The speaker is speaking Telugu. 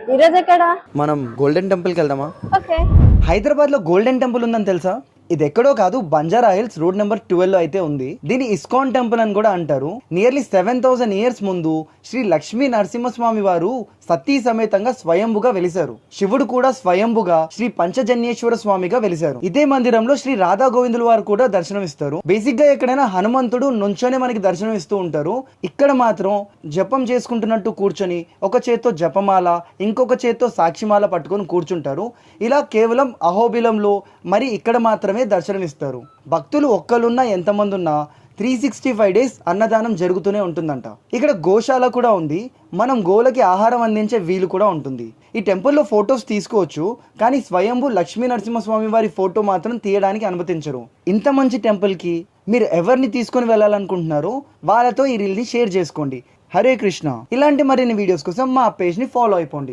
ఈరోజు ఎక్కడా? మనం గోల్డెన్ టెంపుల్కి వెళ్దామా? ఓకే. హైదరాబాద్లో గోల్డెన్ టెంపుల్ ఉందని తెలుసా? ఇది ఎక్కడో కాదు బంజారా హిల్స్ రోడ్ నెంబర్ ట్వెల్వ్లో అయితే ఉంది. దీని ఇస్కాన్ టెంపుల్ అని కూడా అంటారు. నియర్లీ సెవెన్ థౌసండ్ ఇయర్స్ ముందు శ్రీ లక్ష్మీ నరసింహస్వామి వారు సతీ సమేతంగా స్వయంభుగా వెలిశారు. శివుడు కూడా స్వయంభుగా శ్రీ పంచజన్యేశ్వర స్వామిగా వెలిశారు. ఇదే మందిరంలో శ్రీ రాధా గోవిందులు వారు కూడా దర్శనం ఇస్తారు. బేసిక్గా ఎక్కడైనా హనుమంతుడు నుంచొని మనకి దర్శనం ఇస్తూ ఉంటారు. ఇక్కడ మాత్రం జపం చేసుకుంటున్నట్టు కూర్చొని ఒక చేత్తో జపమాల ఇంకొక చేత్తో సాక్షిమాల పట్టుకొని కూర్చుంటారు. ఇలా కేవలం అహోబిలంలో మరి ఇక్కడ మాత్రం మాత్రమే దర్శనమిస్తారు. భక్తులు ఒక్కరున్నా ఎంతమంది ఉన్నా త్రీ సిక్స్టీ ఫైవ్ డేస్ అన్నదానం జరుగుతూనే ఉంటుందంట. ఇక్కడ గోశాల కూడా ఉంది. మనం గోలకి ఆహారం అందించే వీలు కూడా ఉంటుంది. ఈ టెంపుల్లో ఫొటోస్ తీసుకోవచ్చు కానీ స్వయంభూ లక్ష్మీ నరసింహస్వామి వారి ఫోటో మాత్రం తీయడానికి అనుమతించరు. ఇంత మంచి టెంపుల్కి మీరు ఎవరిని తీసుకొని వెళ్ళాలనుకుంటున్నారో వాళ్ళతో ఈ రీల్ని షేర్ చేసుకోండి. హరే కృష్ణ. ఇలాంటి మరిన్ని వీడియోస్ కోసం మా పేజ్ని ఫాలో అయిపోండి.